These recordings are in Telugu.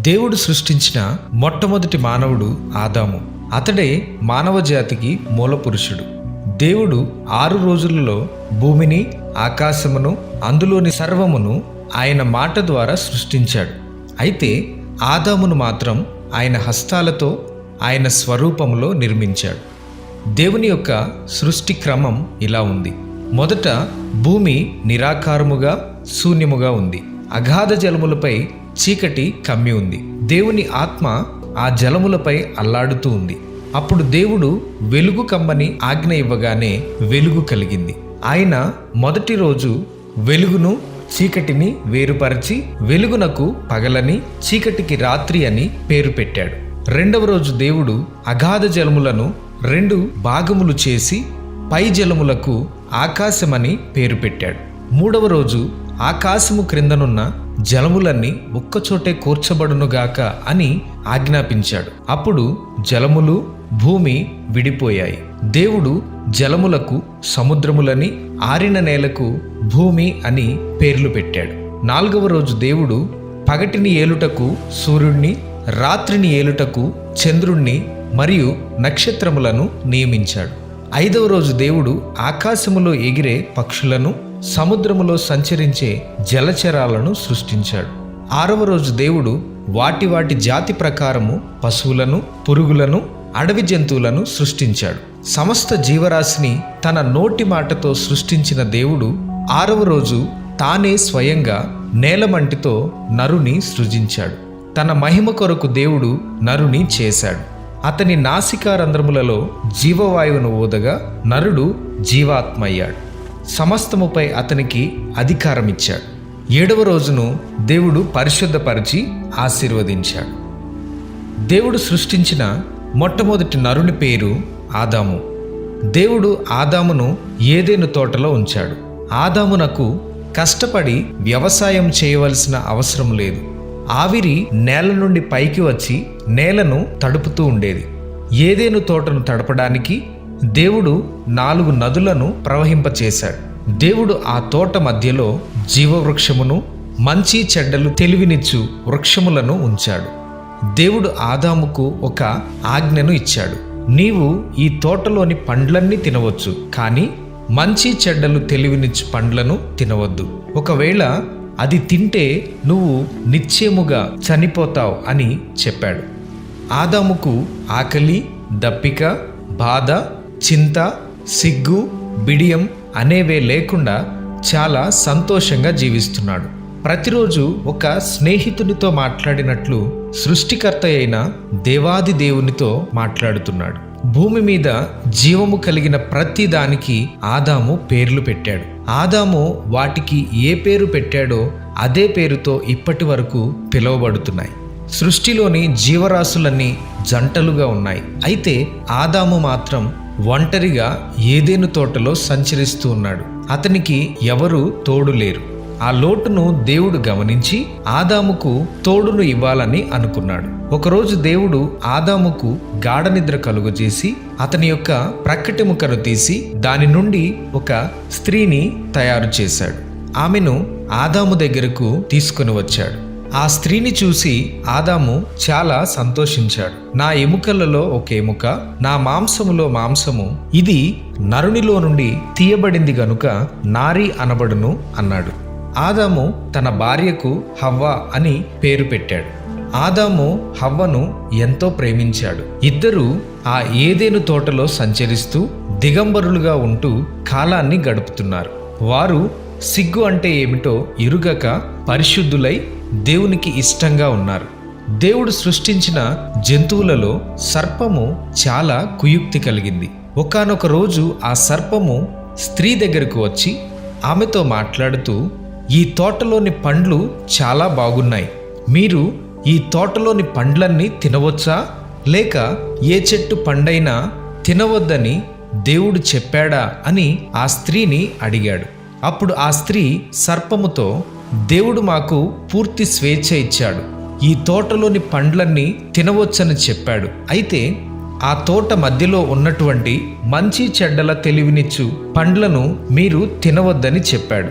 దేవుడు సృష్టించిన మొట్టమొదటి మానవుడు ఆదాము. అతడే మానవ జాతికి మూలపురుషుడు దేవుడు ఆరు రోజులలో భూమిని ఆకాశమును అందులోని సర్వమును ఆయన మాట ద్వారా సృష్టించాడు. అయితే ఆదామును మాత్రం ఆయన హస్తాలతో ఆయన స్వరూపములో నిర్మించాడు. దేవుని యొక్క సృష్టి క్రమం ఇలా ఉంది. మొదట భూమి నిరాకారముగా శూన్యముగా ఉంది. అగాధ జలములపై చీకటి కమ్మి ఉంది. దేవుని ఆత్మ ఆ జలములపై అల్లాడుతూ ఉంది. అప్పుడు దేవుడు వెలుగు కమ్మని ఆజ్ఞ ఇవ్వగానే వెలుగు కలిగింది. ఆయన మొదటి రోజు వెలుగును చీకటిని వేరుపరచి వెలుగునకు పగలని చీకటికి రాత్రి అని పేరు పెట్టాడు. రెండవ రోజు దేవుడు అగాధ జలములను రెండు భాగములు చేసి పై జలములకు ఆకాశమని పేరు పెట్టాడు. మూడవ రోజు ఆకాశము క్రిందనున్న జలములన్నీ ఒక్కచోటే కూర్చబడునుగాక అని ఆజ్ఞాపించాడు. అప్పుడు జలములు భూమి విడిపోయాయి. దేవుడు జలములకు సముద్రములని ఆరిన నేలకు భూమి అని పేర్లు పెట్టాడు. నాలుగవ రోజు దేవుడు పగటిని ఏలుటకు సూర్యుణ్ణి రాత్రిని ఏలుటకు చంద్రుణ్ణి మరియు నక్షత్రములను నియమించాడు. ఐదవ రోజు దేవుడు ఆకాశములో ఎగిరే పక్షులను సముద్రములో సంచరించే జలచరాలను సృష్టించాడు. ఆరవ రోజు దేవుడు వాటి వాటి జాతి ప్రకారము పశువులను పురుగులను అడవి జంతువులను సృష్టించాడు. సమస్త జీవరాశిని తన నోటి మాటతో సృష్టించిన దేవుడు ఆరవ రోజు తానే స్వయంగా నేలమంటితో నరుని సృజించాడు. తన మహిమ కొరకు దేవుడు నరుని చేశాడు. అతని నాసికారంధ్రములలో జీవవాయువును ఊదగా నరుడు జీవాత్మయ్యాడు. సమస్తముపై అతనికి అధికారం ఇచ్చాడు ఏడవ రోజును దేవుడు పరిశుద్ధపరిచి ఆశీర్వదించాడు. దేవుడు సృష్టించిన మొట్టమొదటి నరుని పేరు ఆదాము. దేవుడు ఆదామును ఏదేను తోటలో ఉంచాడు. ఆదామునకు కష్టపడి వ్యవసాయం చేయవలసిన అవసరం లేదు. ఆవిరి నేల నుండి పైకి వచ్చి నేలను తడుపుతూ ఉండేది. ఏదేను తోటను తడపడానికి దేవుడు నాలుగు నదులను ప్రవహింపచేశాడు. దేవుడు ఆ తోట మధ్యలో జీవవృక్షమును మంచి చెడ్డలు తెలివినిచ్చు వృక్షములను ఉంచాడు. దేవుడు ఆదాముకు ఒక ఆజ్ఞను ఇచ్చాడు. నీవు ఈ తోటలోని పండ్లన్నీ తినవచ్చు కానీ మంచి చెడ్డలు తెలివినిచ్చు పండ్లను తినవద్దు. ఒకవేళ అది తింటే నువ్వు నిశ్చయముగా చనిపోతావు అని చెప్పాడు. ఆదాముకు ఆకలి దప్పిక బాధ చింత సిగ్గు బిడియం అనేవే లేకుండా చాలా సంతోషంగా జీవిస్తున్నాడు. ప్రతిరోజు ఒక స్నేహితునితో మాట్లాడినట్లు సృష్టికర్త అయిన దేవాది దేవునితో మాట్లాడుతున్నాడు. భూమి మీద జీవము కలిగిన ప్రతి దానికి ఆదాము పేర్లు పెట్టాడు. ఆదాము వాటికి ఏ పేరు పెట్టాడో అదే పేరుతో ఇప్పటి వరకు పిలువబడుతున్నాయి. సృష్టిలోని జీవరాశులన్నీ జంటలుగా ఉన్నాయి. అయితే ఆదాము మాత్రం ఒంటరిగా ఏదేను తోటలో సంచరిస్తూ ఉన్నాడు. అతనికి ఎవరు తోడు లేరు. ఆ లోటును దేవుడు గమనించి ఆదాముకు తోడును ఇవ్వాలని అనుకున్నాడు. ఒకరోజు దేవుడు ఆదాముకు గాఢ నిద్ర కలుగజేసి అతని యొక్క ప్రక్కటి ముక్కను తీసి దాని నుండి ఒక స్త్రీని తయారు చేశాడు. ఆమెను ఆదాము దగ్గరకు తీసుకుని వచ్చాడు. ఆ స్త్రీని చూసి ఆదాము చాలా సంతోషించాడు. నా ఎముకలలో ఒక ఎముక నా మాంసములో మాంసము ఇది నరునిలో నుండి తీయబడింది గనుక నారి అనబడును అన్నాడు. ఆదాము తన భార్యకు హవ్వ అని పేరు పెట్టాడు. ఆదాము హవ్వను ఎంతో ప్రేమించాడు. ఇద్దరూ ఆ ఏదేను తోటలో సంచరిస్తూ దిగంబరులుగా ఉంటూ కాలాన్ని గడుపుతున్నారు. వారు సిగ్గు అంటే ఏమిటో ఇరుగక పరిశుద్ధులై దేవునికి ఇష్టంగా ఉన్నారు. దేవుడు సృష్టించిన జంతువులలో సర్పము చాలా కుయుక్తి కలిగింది. ఒకానొక రోజు ఆ సర్పము స్త్రీ దగ్గరకు వచ్చి ఆమెతో మాట్లాడుతూ ఈ తోటలోని పండ్లు చాలా బాగున్నాయి. మీరు ఈ తోటలోని పండ్లన్నీ తినవచ్చా? లేక ఏ చెట్టు పండైనా తినవద్దని దేవుడు చెప్పాడా? అని ఆ స్త్రీని అడిగాడు. అప్పుడు ఆ స్త్రీ సర్పముతో దేవుడు మాకు పూర్తి స్వేచ్ఛ ఇచ్చాడు. ఈ తోటలోని పండ్లన్నీ తినవచ్చని చెప్పాడు. అయితే ఆ తోట మధ్యలో ఉన్నటువంటి మంచి చెడ్డల తెలివినిచ్చు పండ్లను మీరు తినవద్దని చెప్పాడు.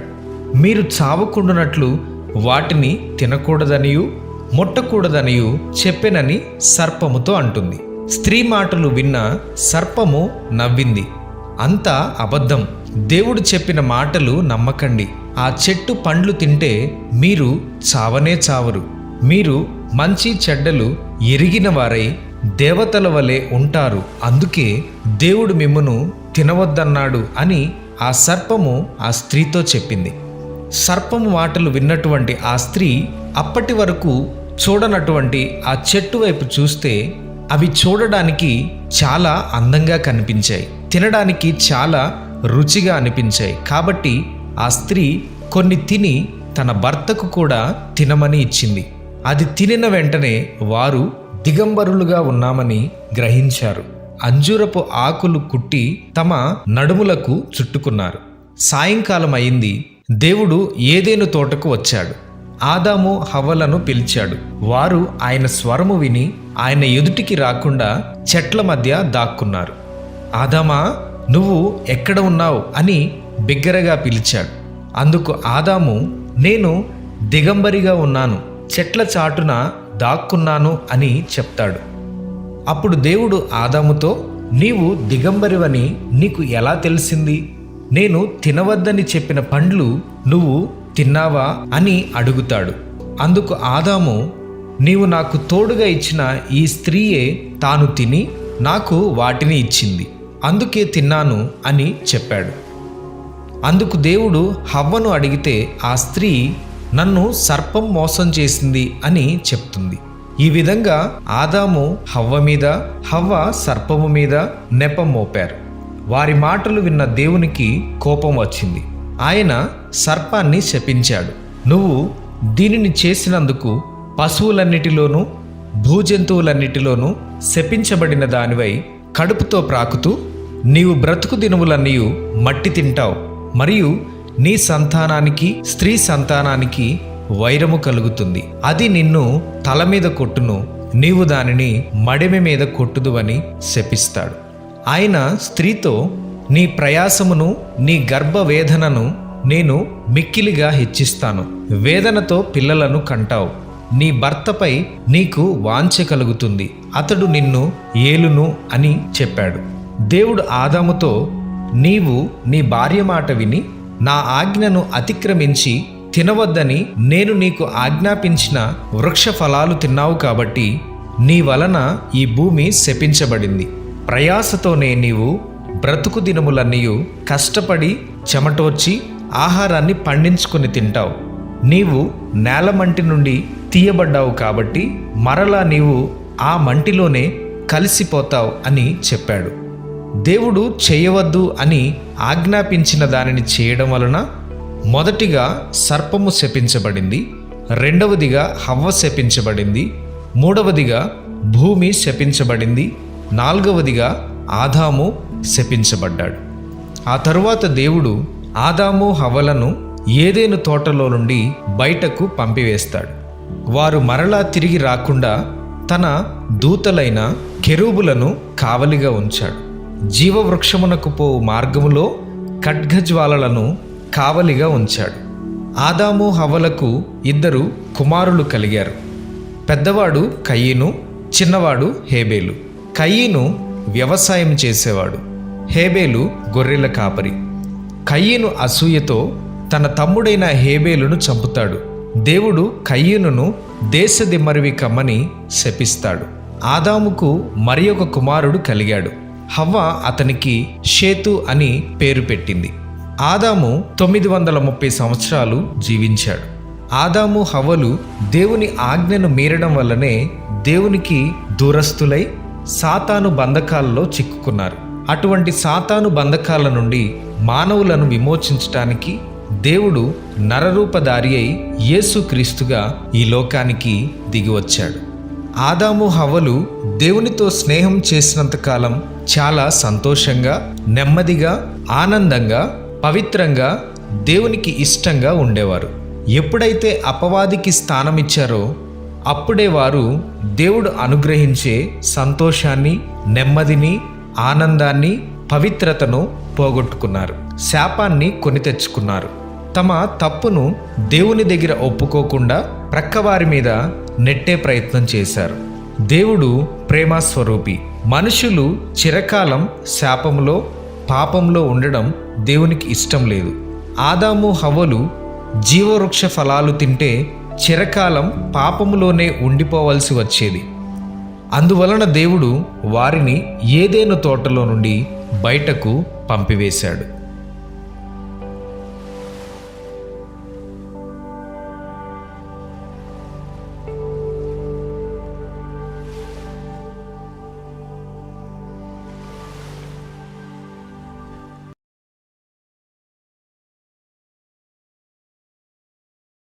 మీరు చావకుండునట్లు వాటిని తినకూడదనియు ముట్టకూడదనియు చెప్పెనని సర్పముతో అంటుంది. స్త్రీ మాటలు విన్న సర్పము నవ్వింది. అంతా అబద్ధం. దేవుడు చెప్పిన మాటలు నమ్మకండి. ఆ చెట్టు పండ్లు తింటే మీరు చావనే చావరు. మీరు మంచి చెడ్డలు ఎరిగిన వారై దేవతల వలె ఉంటారు. అందుకే దేవుడు మిమ్మను తినవద్దన్నాడు అని ఆ సర్పము ఆ స్త్రీతో చెప్పింది. సర్పము మాటలు విన్నటువంటి ఆ స్త్రీ అప్పటి వరకు చూడనటువంటి ఆ చెట్టు వైపు చూస్తే అవి చూడడానికి చాలా అందంగా కనిపించాయి. తినడానికి చాలా రుచిగా అనిపించాయి. కాబట్టి ఆ స్త్రీ కొన్ని తిని తన భర్తకు కూడా తినమని ఇచ్చింది. అది తినిన వెంటనే వారు దిగంబరులుగా ఉన్నామని గ్రహించారు. అంజూరపు ఆకులు కుట్టి తమ నడుములకు చుట్టుకున్నారు. సాయంకాలం అయింది. దేవుడు ఏదేను తోటకు వచ్చాడు. ఆదాము హవ్వలను పిలిచాడు. వారు ఆయన స్వరము విని ఆయన ఎదుటికి రాకుండా చెట్ల మధ్య దాక్కున్నారు. ఆదామా నువ్వు ఎక్కడ ఉన్నావు అని బిగ్గరగా పిలిచాడు. అందుకు ఆదాము నేను దిగంబరిగా ఉన్నాను చెట్ల చాటున దాక్కున్నాను అని చెప్తాడు. అప్పుడు దేవుడు ఆదాముతో నీవు దిగంబరివని నీకు ఎలా తెలిసింది? నేను తినవద్దని చెప్పిన పండ్లు నువ్వు తిన్నావా అని అడుగుతాడు. అందుకు ఆదాము నీవు నాకు తోడుగా ఇచ్చిన ఈ స్త్రీయే తాను తిని నాకు వాటిని ఇచ్చింది. అందుకే తిన్నాను అని చెప్పాడు. అందుకు దేవుడు హవ్వను అడిగితే ఆ స్త్రీ నన్ను సర్పం మోసం చేసింది అని చెప్తుంది. ఈ విధంగా ఆదాము హవ్వ మీద హవ్వ సర్పము మీద నెపం మోపారు. వారి మాటలు విన్న దేవునికి కోపం వచ్చింది. ఆయన సర్పాన్ని శపించాడు. నువ్వు దీనిని చేసినందుకు పశువులన్నిటిలోనూ భూజంతువులన్నిటిలోనూ శపించబడిన దానివై కడుపుతో ప్రాకుతూ నీవు బ్రతుకు దినములన్నీయు మట్టి తింటావు మరియు నీ సంతానానికి స్త్రీ సంతానానికి వైరము కలుగుతుంది. అది నిన్ను తల మీద కొట్టును నీవు దానిని మడిమె మీద కొట్టుదువని శపిస్తాడు. ఆయన స్త్రీతో నీ ప్రయాసమును నీ గర్భ వేదనను నేను మిక్కిలిగా హెచ్చిస్తాను. వేదనతో పిల్లలను కంటావు. నీ భర్తపై నీకు వాంఛ కలుగుతుంది. అతడు నిన్ను ఏలును అని చెప్పాడు. దేవుడు ఆదాముతో నీవు నీ భార్య మాట విని నా ఆజ్ఞను అతిక్రమించి తినవద్దని నేను నీకు ఆజ్ఞాపించిన వృక్ష ఫలాలు తిన్నావు కాబట్టి నీ వలన ఈ భూమి శపించబడింది. ప్రయాసతోనే నీవు బ్రతుకు దినములన్నీ కష్టపడి చెమటోర్చి ఆహారాన్ని పండించుకుని తింటావు. నీవు నేల మంటి నుండి తీయబడ్డావు కాబట్టి మరలా నీవు ఆ మంటిలోనే కలిసిపోతావు అని చెప్పాడు. దేవుడు చేయవద్దు అని ఆజ్ఞాపించిన దానిని చేయడం వలన మొదటిగా సర్పము శపించబడింది రెండవదిగా హవ్వ శపించబడింది మూడవదిగా భూమి శపించబడింది నాలుగవదిగా ఆదాము శపించబడ్డాడు. ఆ తరువాత దేవుడు ఆదాము హవలను ఏదేను తోటలో నుండి బయటకు పంపివేస్తాడు. వారు మరలా తిరిగి రాకుండా తన దూతలైన కెరూబులను కావలిగా ఉంచాడు. జీవవృక్షమునకు పోవు మార్గములో ఖడ్గజ్వాలలను కావలిగా ఉంచాడు. ఆదాము హవలకు ఇద్దరు కుమారులు కలిగారు. పెద్దవాడు కయ్యను చిన్నవాడు హేబేలు. కయ్యను వ్యవసాయం చేసేవాడు. హేబేలు గొర్రెల కాపరి. కయ్యను అసూయతో తన తమ్ముడైన హేబేలును చంపుతాడు. దేవుడు కయ్యనును దేశదిమ్మరివి కమ్మని శపిస్తాడు. ఆదాముకు మరి ఒక కుమారుడు కలిగాడు. హవ్వ అతనికి షేతు అని పేరు పెట్టింది. ఆదాము తొమ్మిది వందల ముప్పై సంవత్సరాలు జీవించాడు. ఆదాము హవ్వలు దేవుని ఆజ్ఞను మీరడం వల్లనే దేవునికి దూరస్తులై సాతాను బంధకాలలో చిక్కుకున్నారు. అటువంటి సాతాను బంధకాల నుండి మానవులను విమోచించటానికి దేవుడు నరరూపధారి అయి యేసుక్రీస్తుగా ఈ లోకానికి దిగివచ్చాడు. ఆదాము హవలు దేవునితో స్నేహం చేసినంతకాలం చాలా సంతోషంగా నెమ్మదిగా ఆనందంగా పవిత్రంగా దేవునికి ఇష్టంగా ఉండేవారు. ఎప్పుడైతే అపవాదికి స్థానం ఇచ్చారో అప్పుడే వారు దేవుడు అనుగ్రహించే సంతోషాన్ని నెమ్మదిని ఆనందాన్ని పవిత్రతను పోగొట్టుకున్నారు. శాపాన్ని కొని తెచ్చుకున్నారు. తమ తప్పును దేవుని దగ్గర ఒప్పుకోకుండా ప్రక్కవారి మీద నెట్టే ప్రయత్నం చేశారు. దేవుడు ప్రేమస్వరూపి. మనుషులు చిరకాలం శాపంలో పాపంలో ఉండడం దేవునికి ఇష్టం లేదు. ఆదాము హవలు జీవవృక్ష ఫలాలు తింటే చిరకాలం పాపములోనే ఉండిపోవలసి వచ్చేది. అందువలన దేవుడు వారిని ఏదేను తోటలో నుండి బయటకు పంపివేశాడు.